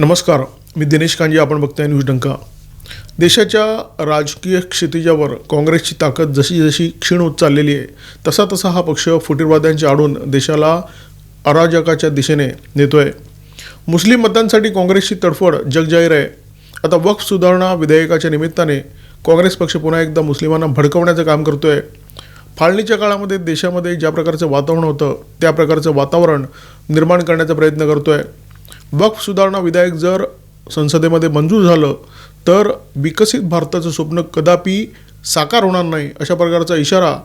नमस्कार मी दिनेश कांजे आपण बघताय न्यूज डंका. देशाच्या राजकीय क्षितिजावर काँग्रेसची ताकद जशी जशी क्षीण होत चाललेली आहे तसा तसा हा पक्ष फुटीरवाद्यांच्या आडून देशाला अराजकाच्या दिशेने नेतोय. मुस्लिम मतांसाठी काँग्रेसची तडफड जगजाहीर आहे. आता वक्फ सुधारणा विधेयकाच्या निमित्ताने काँग्रेस पक्ष पुन्हा एकदा मुस्लिमांना भडकवण्याचं काम करतोय. फाळणीच्या काळामध्ये देशामध्ये ज्या प्रकारचं वातावरण होतं त्या प्रकारचं वातावरण निर्माण करण्याचा प्रयत्न करतोय. वक्फ सुधारणा विधेयक जर संसदेमध्ये मंजूर झालं तर विकसित भारताचं स्वप्न कदापि साकार होणार नाही अशा प्रकारचा इशारा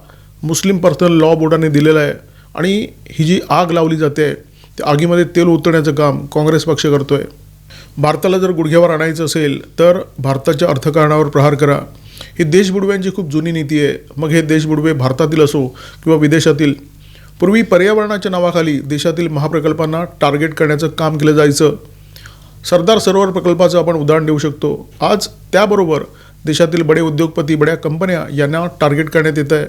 मुस्लिम पर्सनल लॉ बोर्डाने दिलेला आहे. आणि ही जी आग लावली जाते त्या आगीमध्ये तेल उतरण्याचं काम काँग्रेस पक्ष करतोय. भारताला जर गुडघ्यावर आणायचं असेल तर भारताच्या अर्थकारणावर प्रहार करा. ही देशबुडव्यांची खूप जुनी नीती आहे. मग हे देशबुडवे भारतातील असो किंवा विदेशातील पूर्वी पर्यावरणाच्या नावाखाली देशातील महाप्रकल्पांना टार्गेट करण्याचं काम केलं जायचं. सरदार सरोवर प्रकल्पाचं आपण उदाहरण देऊ शकतो. आज त्याबरोबर देशातील बडे उद्योगपती बड्या कंपन्या यांना टार्गेट करण्यात येत आहे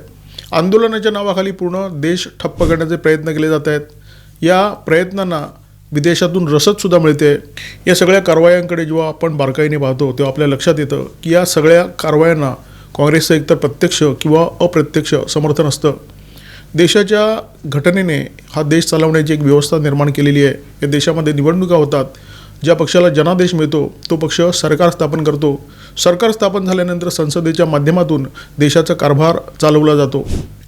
आंदोलनाच्या नावाखाली पूर्ण देश ठप्प करण्याचे प्रयत्न केले जात आहेत. या प्रयत्नांना विदेशातून रसदसुद्धा मिळते. या सगळ्या कारवायांकडे जेव्हा आपण बारकाईने पाहतो तेव्हा आपल्या लक्षात येतं की या सगळ्या कारवायांना काँग्रेसचं एकतर प्रत्यक्ष किंवा अप्रत्यक्ष समर्थन असतं. देशाच्या घटनेने हा देश चालवण्याची एक व्यवस्था निर्माण केलेली आहे. या देशामध्ये निवडणुका होतात. ज्या पक्षाला जनादेश मिळतो तो पक्ष सरकार स्थापन करतो. सरकार स्थापन झाल्यानंतर संसदेच्या माध्यमातून देशाचा कारभार चालवला जातो.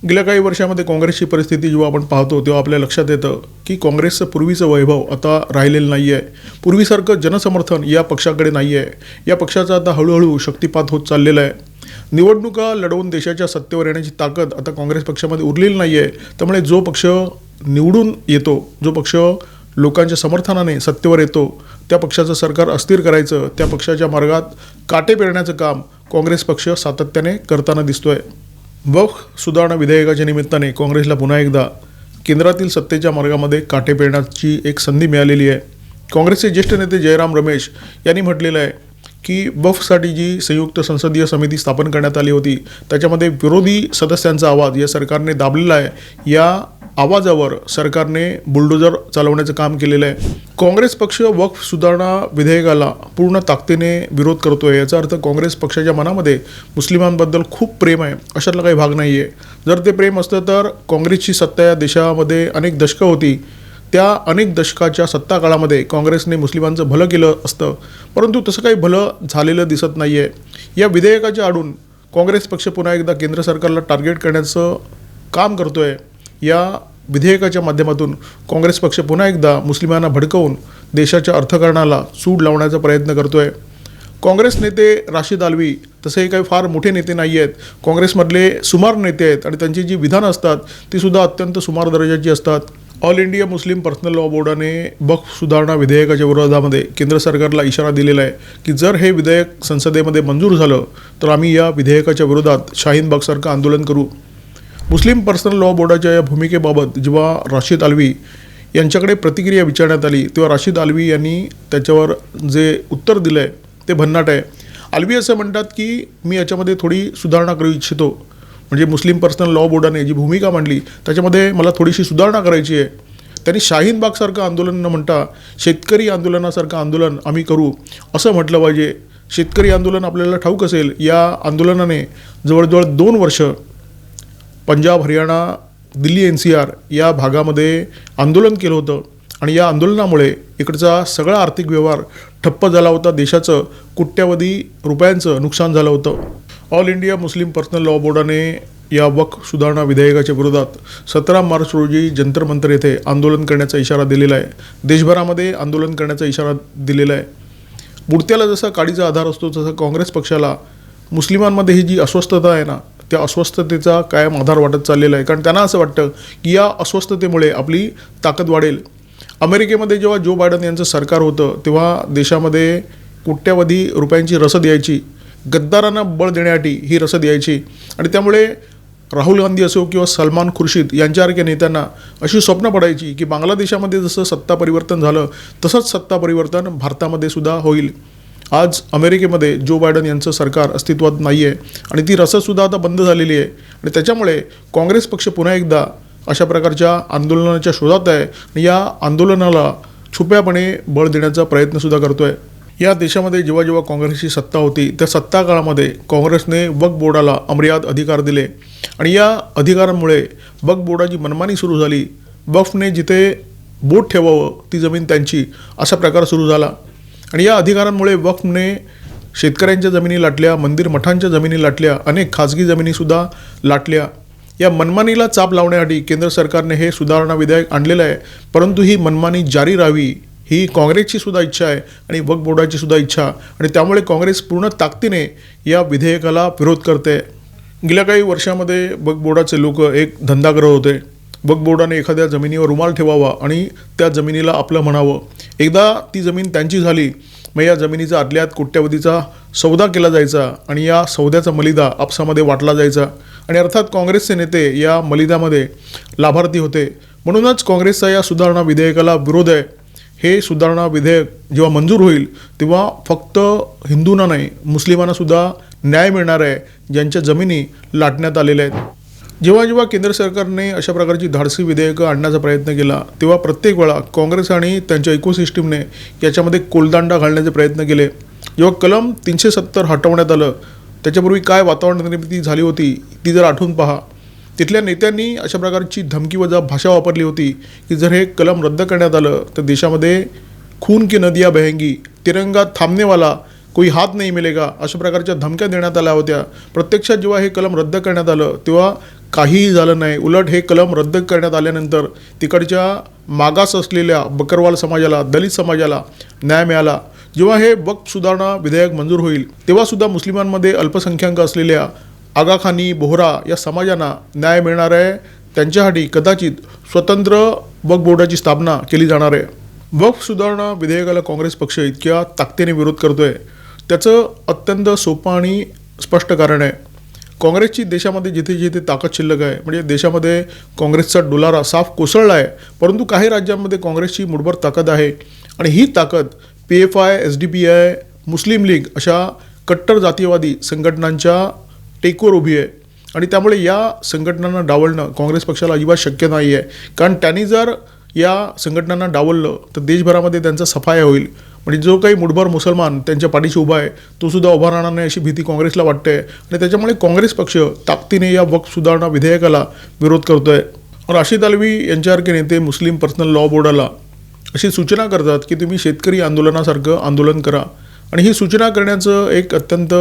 गेल्या काही वर्षामध्ये काँग्रेसची परिस्थिती जेव्हा आपण पाहतो तेव्हा आपल्या लक्षात येतं की काँग्रेसचं पूर्वीचं वैभव आता राहिलेलं नाही आहे पूर्वीसारखं जनसमर्थन या पक्षाकडे नाही आहे या पक्षाचा आता हळूहळू शक्तिपात होत चाललेला आहे. निवडणुका लढवून देशाच्या सत्तेवर येण्याची ताकद आता काँग्रेस पक्षामध्ये उरलेली नाही आहे त्यामुळे जो पक्ष निवडून येतो जो पक्ष लोकांच्या समर्थनाने सत्तेवर येतो त्या पक्षाचं सरकार अस्थिर करायचं त्या पक्षाच्या मार्गात काटे पेरण्याचं काम काँग्रेस पक्ष सातत्याने करताना दिसतोय. वक्फ सुधारणा विधेयकाच्या निमित्ताने काँग्रेसला पुन्हा एकदा केंद्रातील सत्तेच्या मार्गामध्ये काटे पेरण्याची एक संधी मिळालेली आहे. काँग्रेसचे ज्येष्ठ नेते जयराम रमेश यांनी म्हटलेलं आहे की वफसाठी जी संयुक्त संसदीय समिती स्थापन करण्यात आली होती त्याच्यामध्ये विरोधी सदस्यांचा आवाज या सरकारने दाबलेला आहे. या आवाजावर सरकारने बुलडोजर चालवण्याचं काम केलेलं आहे. काँग्रेस पक्ष वक्फ सुधारणा विधेयकाला पूर्ण ताकदीने विरोध करतो आहे याचा अर्थ काँग्रेस पक्षाच्या मनामध्ये मुस्लिमांबद्दल खूप प्रेम आहे अशातला काही भाग नाही आहे जर ते प्रेम असतं तर काँग्रेसची सत्ता या देशामध्ये अनेक दशकं होती. त्या अनेक दशकाच्या सत्ता काळामध्ये काँग्रेसने मुस्लिमांचं भलं केलं असतं. परंतु तसं काही भलं झालेलं दिसत नाही आहे या विधेयकाच्या आडून काँग्रेस पक्ष पुन्हा एकदा केंद्र सरकारला टार्गेट करण्याचं काम करतो आहे या विधेयकाच्या माध्यमातून काँग्रेस पक्ष पुन्हा एकदा मुस्लिमांना भडकवून देशाच्या अर्थकारणाला सूड लावण्याचा प्रयत्न करतो आहे काँग्रेस नेते राशीद आल्वी तसेही काही फार मोठे नेते नाही आहेत काँग्रेसमधले सुमार नेते आहेत आणि त्यांची जी विधानं असतात ती सुद्धा अत्यंत सुमार दर्जाची असतात. All India Muslim personal law बोर्डाने वक्फ सुधारणा विधेयकाच्या विरोधामध्ये केंद्र सरकारला इशारा दिलेला आहे की जर हे विधेयक संसदेमध्ये मंजूर झालं तर आम्ही या विधेयकाच्या विरोधात शाहीन बागसारखं आंदोलन करू. मुस्लिम पर्सनल लॉ बोर्डाच्या या भूमिकेबाबत जेव्हा राशीद आल्वी यांच्याकडे प्रतिक्रिया विचारण्यात आली तेव्हा राशीद आल्वी यांनी त्याच्यावर जे उत्तर दिलं आहे ते भन्नाट आहे. आल्वी असं म्हणतात की मी याच्यामध्ये थोडी सुधारणा करू इच्छितो. म्हणजे मुस्लिम पर्सनल लॉ बोर्डाने जी भूमिका मांडली त्याच्यामध्ये मला थोडीशी सुधारणा करायची आहे. त्यांनी शाहीन बागसारखं आंदोलन न म्हणता शेतकरी आंदोलनासारखं आंदोलन आम्ही करू असं म्हटलं पाहिजे. शेतकरी आंदोलन आपल्याला ठाऊक असेल या आंदोलनाने जवळजवळ दोन वर्ष Punjab Haryana Delhi N C R या भागामध्ये आंदोलन केलं होतं. आणि या आंदोलनामुळे इकडचा सगळा आर्थिक व्यवहार ठप्प झाला होता. देशाचं कोट्यावधी रुपयांचं नुकसान झालं होतं. All India Muslim personal law बोर्डाने या वक्फ सुधारणा विधेयकाच्या विरोधात सतरा मार्च रोजी जंतर मंतर येथे आंदोलन करण्याचा इशारा दिलेला आहे. देशभरामध्ये आंदोलन करण्याचा इशारा दिलेला आहे. बुडत्याला जसा काडीचा आधार असतो तसं काँग्रेस पक्षाला मुस्लिमांमध्ये ही जी अस्वस्थता आहे ना त्या अस्वस्थतेचा कायम आधार वाटत चाललेला आहे. कारण त्यांना असं वाटतं की या अस्वस्थतेमुळे आपली ताकद वाढेल. अमेरिकेमध्ये जेव्हा जो बायडन यांचं सरकार होतं तेव्हा देशामध्ये कोट्यावधी रुपयांची रसद यायची. गद्दारांना बळ देण्यासाठी ही रसद यायची. आणि त्यामुळे राहुल गांधी असो किंवा सलमान खुर्शीद यांच्यासारख्या नेत्यांना अशी स्वप्न पडायची की बांगलादेशामध्ये जसं सत्ता परिवर्तन झालं तसंच सत्ता परिवर्तन भारतामध्ये सुद्धा होईल. आज अमेरिकेमध्ये जो बायडन यांचं सरकार अस्तित्वात नाही आहे आणि ती रसदसुद्धा आता बंद झालेली आहे. आणि त्याच्यामुळे काँग्रेस पक्ष पुन्हा एकदा अशा प्रकारच्या आंदोलनाच्या शोधात आहे आणि या आंदोलनाला छुप्यापणे बळ देण्याचा प्रयत्नसुद्धा करतो आहे या देशामध्ये जेव्हा जेव्हा काँग्रेसची सत्ता होती त्या सत्ता काळामध्ये काँग्रेसने वक्फ बोर्डाला अमर्याद अधिकार दिले. आणि या अधिकारांमुळे वक्फ बोर्डाची मनमानी सुरू झाली. वक्फने जिथे बोट ठेवावं ती जमीन त्यांची असा प्रकार सुरू झाला. आणि या अधिकारांमुळे वक्फने शेतकऱ्यांच्या जमिनी लाटल्या मंदिर मठांच्या जमिनी लाटल्या अनेक खाजगी जमिनीसुद्धा लाटल्या. या मनमानीला चाप लावण्यासाठी केंद्र सरकारने हे सुधारणा विधेयक आणलेलं आहे परंतु ही मनमानी जारी राहावी ही काँग्रेसची सुद्धा इच्छा आहे आणि वक्फ बोर्डाची सुद्धा इच्छा. आणि त्यामुळे काँग्रेस पूर्ण ताकदीने या विधेयकाला विरोध करते. गेल्या काही वर्षामध्ये वक्फ बोर्डाचे लोक एक धंदा करत होते. वक्फ बोर्डाने एखाद्या जमिनीवर रुमाल ठेवावा आणि त्या जमिनीला आपलं म्हणावं. एकदा ती जमीन त्यांची झाली मग या जमिनीचा आदल्यात कोट्यवधीचा सौदा केला जायचा आणि या सौद्याचा मलिदा आपसामध्ये वाटला जायचा. आणि अर्थात काँग्रेसचे नेते या मलिदामध्ये लाभार्थी होते. म्हणूनच काँग्रेसचा या सुधारणा विधेयकाला विरोध आहे. हे सुधारणा विधेयक जेव्हा मंजूर होईल तेव्हा फक्त हिंदूंना नाही मुस्लिमांनासुद्धा न्याय मिळणार आहे ज्यांच्या जमिनी लाटण्यात आलेल्या आहेत. जेव्हा जेव्हा केंद्र सरकारने अशा प्रकारची धाडसी विधेयकं आणण्याचा प्रयत्न केला तेव्हा प्रत्येक वेळा काँग्रेस आणि त्यांच्या इकोसिस्टीमने याच्यामध्ये कोलदांडा घालण्याचे प्रयत्न केले. जेव्हा कलम तीनशे सत्तर हटवण्यात आलं त्याच्यापूर्वी काय वातावरण निर्मिती झाली होती ती जर आठवून पहा. तिथल्या नेत्यांनी अशा प्रकारची धमकीवजा भाषा वापरली होती की जर हे कलम रद्द करण्यात आलं तर देशामध्ये खून की नदिया बहेंगी तिरंगा थांबनेवाला कोई हात नाही मिलेगा अशा प्रकारच्या धमक्या देण्यात आल्या होत्या. प्रत्यक्षात जेव्हा हे कलम रद्द करण्यात आलं तेव्हा काहीही झालं नाही. उलट हे कलम रद्द करण्यात आल्यानंतर तिकडच्या मागास असलेल्या बकरवाल समाजाला दलित समाजाला न्याय मिळाला. जेव्हा हे वक्फ सुधारणा विधेयक मंजूर होईल तेव्हासुद्धा मुस्लिमांमध्ये अल्पसंख्याक असलेल्या आगाखानी बोहरा या समाजांना न्याय मिळणार आहे. त्यांच्यासाठी कदाचित स्वतंत्र वक्फ बोर्डाची स्थापना केली जाणार आहे. वक्फ सुधारणा विधेयकाला काँग्रेस पक्ष इतक्या ताकदीने विरोध करतोय. त्याचं अत्यंत सोपं आणि स्पष्ट कारण आहे. काँग्रेसची देशामध्ये जिथे जिथे ताकद शिल्लक आहे म्हणजे देशामध्ये काँग्रेसचा डोलारा साफ कोसळला आहे परंतु काही राज्यांमध्ये काँग्रेसची मुठभर ताकद आहे. आणि ही ताकद P F I S D P I Muslim League अशा कट्टर जातीयवादी संघटनांच्या टेकवर उभी आहे. आणि त्यामुळे या संघटनांना डावलणं काँग्रेस पक्षाला अजिबात शक्य नाही आहे कारण त्यांनी जर या संघटनांना डावललं तर देशभरामध्ये त्यांचा सफाया होईल. म्हणजे जो काही मुठभर मुसलमान त्यांच्या पाठीशी उभा आहे तो सुद्धा उभा राहणार नाही अशी भीती काँग्रेसला वाटते आणि त्याच्यामुळे काँग्रेस पक्ष ताकदीने या वक्फ सुधारणा विधेयकाला विरोध करतो आहे राशीद अलवी यांच्यासारखे नेते मुस्लिम पर्सनल लॉ बोर्डाला अशी सूचना करतात की तुम्ही शेतकरी आंदोलनासारखं आंदोलन करा. आणि ही सूचना करण्याचं एक अत्यंत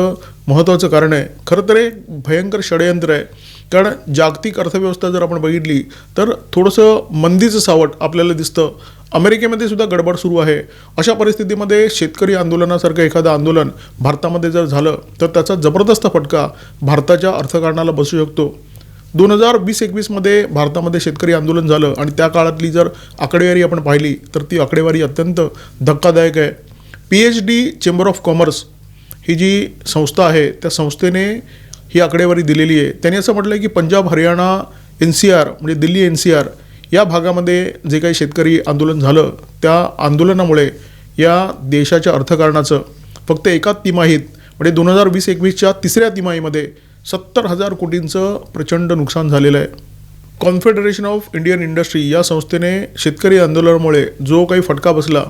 महत्त्वाचं कारण आहे. खरं तर एक भयंकर षडयंत्र आहे. कारण जागतिक अर्थव्यवस्था जर आपण बघितली तर थोडंसं मंदीचं सावट आपल्याला दिसतं. अमेरिकेमध्ये सुद्धा गडबड सुरू आहे. अशा परिस्थितीमध्ये शेतकरी आंदोलनासारखं एखादं आंदोलन भारतामध्ये जर झालं तर त्याचा जबरदस्त फटका भारताच्या अर्थकारणाला बसू शकतो. दोन हजार वीस एकवीसमध्ये भारतामध्ये शेतकरी आंदोलन झालं आणि त्या काळातली जर आकडेवारी आपण पाहिली तर ती आकडेवारी अत्यंत धक्कादायक आहे. P H D chamber of commerce ही जी संस्था आहे त्या संस्थेने ही आकडेवारी दिलेली आहे. त्यांनी असं म्हटलं आहे की Punjab Haryana N C R म्हणजे दिल्ली एन सी आर या भागामध्ये जे काही शेतकरी आंदोलन झालं त्या आंदोलनामुळे या देशाच्या अर्थकारणाचं फक्त एका तिमाहीत म्हणजे दोन हजार वीस एकवीसच्या तिसऱ्या तिमाहीमध्ये सत्तर हजार कोटींचं प्रचंड नुकसान झालेलं आहे. कॉन्फेडरेशन ऑफ इंडियन इंडस्ट्री या संस्थेने शेतकरी आंदोलनामुळे जो काही फटका बसला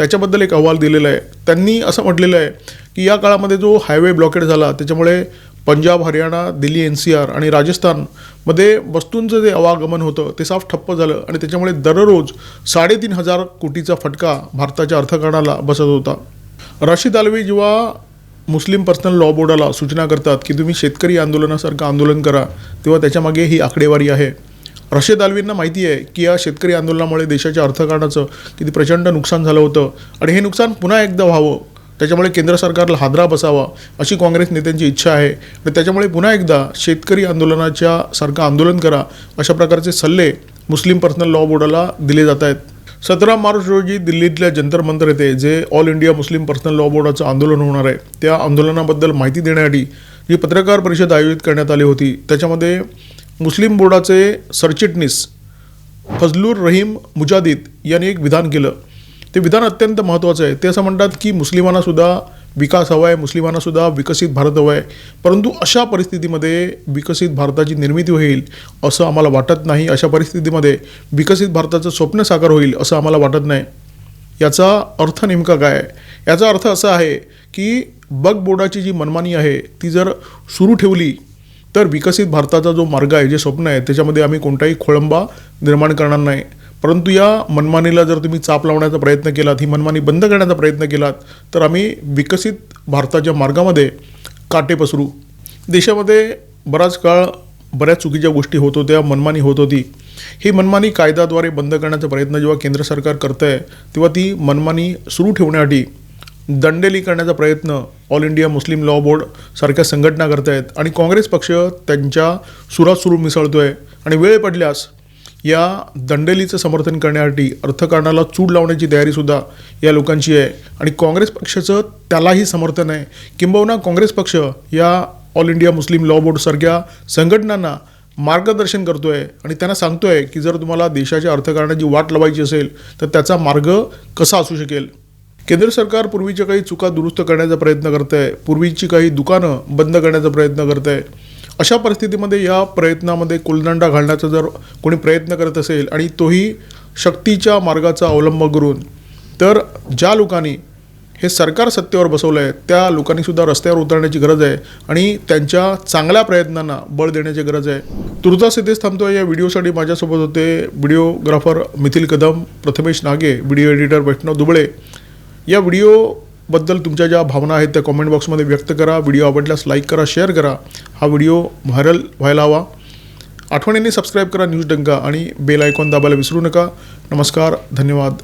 त्याच्याबद्दल एक अहवाल दिलेला आहे. त्यांनी असं म्हटलेलं आहे की या काळामध्ये जो हायवे ब्लॉकेड झाला त्याच्यामुळे Punjab Haryana Delhi N C R आणि राजस्थानमध्ये वस्तूंचं जे आवागमन होतं ते साफ ठप्प झालं आणि त्याच्यामुळे दररोज साडेतीन हजार कोटीचा फटका भारताच्या अर्थकारणाला बसत होता. राशीद आलवी जेव्हा मुस्लिम पर्सनल लॉ बोर्डाला सूचना करतात की तुम्ही शेतकरी आंदोलनासारखं आंदोलन करा तेव्हा त्याच्यामागे ही आकडेवारी आहे. रशीद दालवींना माहिती आहे की या शेतकरी आंदोलनामुळे देशाच्या अर्थकारणाचं किती प्रचंड नुकसान झालं होतं. आणि हे नुकसान पुन्हा एकदा व्हावं. त्याच्यामुळे केंद्र सरकारला हादरा बसावा अशी काँग्रेस नेत्यांची इच्छा आहे. आणि त्याच्यामुळे पुन्हा एकदा शेतकरी आंदोलनाच्या सारखं आंदोलन करा अशा प्रकारचे सल्ले मुस्लिम पर्सनल लॉ बोर्डाला दिले जात आहेत. सतरा मार्च रोजी दिल्लीतल्या जंतर मंतर येथे जे all India Muslim personal law बोर्डाचं आंदोलन होणार आहे त्या आंदोलनाबद्दल माहिती देण्यासाठी जी पत्रकार परिषद आयोजित करण्यात आली होती त्याच्यामध्ये मुस्लिम बोर्डाचे सरचिटणीस फजलूर रहीम मुजादिद यांनी एक विधान केलं. ते विधान अत्यंत महत्त्वाचं आहे. ते असं म्हणतात की मुस्लिमांनासुद्धा विकास हवा आहे मुस्लिमांनासुद्धा विकसित भारत हवा आहे. परंतु अशा परिस्थितीमध्ये विकसित भारताची निर्मिती होईल असं आम्हाला वाटत नाही. अशा परिस्थितीमध्ये विकसित भारताचं स्वप्न साकार होईल असं आम्हाला वाटत नाही. याचा अर्थ नेमका काय आहे? याचा अर्थ असा आहे की बग बोर्डाची जी मनमानी आहे ती जर सुरू ठेवली तर विकसित भारताचा जो मार्ग आहे जे स्वप्न आहे त्याच्यामध्ये आम्ही कोणताही खोळंबा निर्माण करणार नाही. परंतु या मनमानीला जर तुम्ही चाप लावण्याचा प्रयत्न केलात ही मनमानी बंद करण्याचा प्रयत्न केलात तर आम्ही विकसित भारताच्या मार्गामध्ये काटे पसरू. देशामध्ये बराच काळ बऱ्याच चुकीच्या गोष्टी होत होत्या मनमानी होत होती. ही मनमानी कायद्याद्वारे बंद करण्याचा प्रयत्न जेव्हा केंद्र सरकार करतं आहे तेव्हा ती मनमानी सुरू ठेवण्यासाठी दंडेली करण्याचा प्रयत्न all India Muslim law board सारख्या संघटना करत आहेत आणि काँग्रेस पक्ष त्यांच्या सुरात सुरू मिसळतो आहे आणि वेळ पडल्यास या दंडेलीचं समर्थन करण्यासाठी अर्थकारणाला चूड लावण्याची तयारीसुद्धा या लोकांची आहे. आणि काँग्रेस पक्षाचं त्यालाही समर्थन आहे. किंबहुना काँग्रेस पक्ष या ऑल इंडिया मुस्लिम लॉ बोर्डसारख्या संघटनांना मार्गदर्शन करतो आहे आणि त्यांना सांगतो आहे की जर तुम्हाला देशाच्या अर्थकारणाची वाट लावायची असेल तर त्याचा मार्ग कसा असू शकेल? केंद्र सरकार पूर्वीच्या काही चुका दुरुस्त करण्याचा प्रयत्न करत आहे पूर्वीची काही दुकानं बंद करण्याचा प्रयत्न करत आहे अशा परिस्थितीमध्ये या प्रयत्नामध्ये कुलदंडा घालण्याचा जर कोणी प्रयत्न करत असेल आणि तोही शक्तीच्या मार्गाचा अवलंब करून तर ज्या लोकांनी हे सरकार सत्तेवर बसवलं आहे त्या लोकांनीसुद्धा रस्त्यावर उतरण्याची गरज आहे आणि त्यांच्या चांगल्या प्रयत्नांना बळ देण्याची गरज आहे. तुर्तास इथेच थांबतो या व्हिडिओसाठी माझ्यासोबत होते व्हिडिओग्राफर मिथिल कदम प्रथमेश नागे व्हिडिओ एडिटर वैष्णव दुबळे. या व्हिडिओबद्दल तुमच्या ज्या भावना आहेत त्या कॉमेंट बॉक्समध्ये व्यक्त करा. व्हिडिओ आवडल्यास लाईक करा शेअर करा. हा व्हिडिओ व्हायरल व्हायला हवा. आठवणीने सबस्क्राईब करा न्यूज डंका आणि बेल आयकॉन दाबायला विसरू नका. नमस्कार धन्यवाद.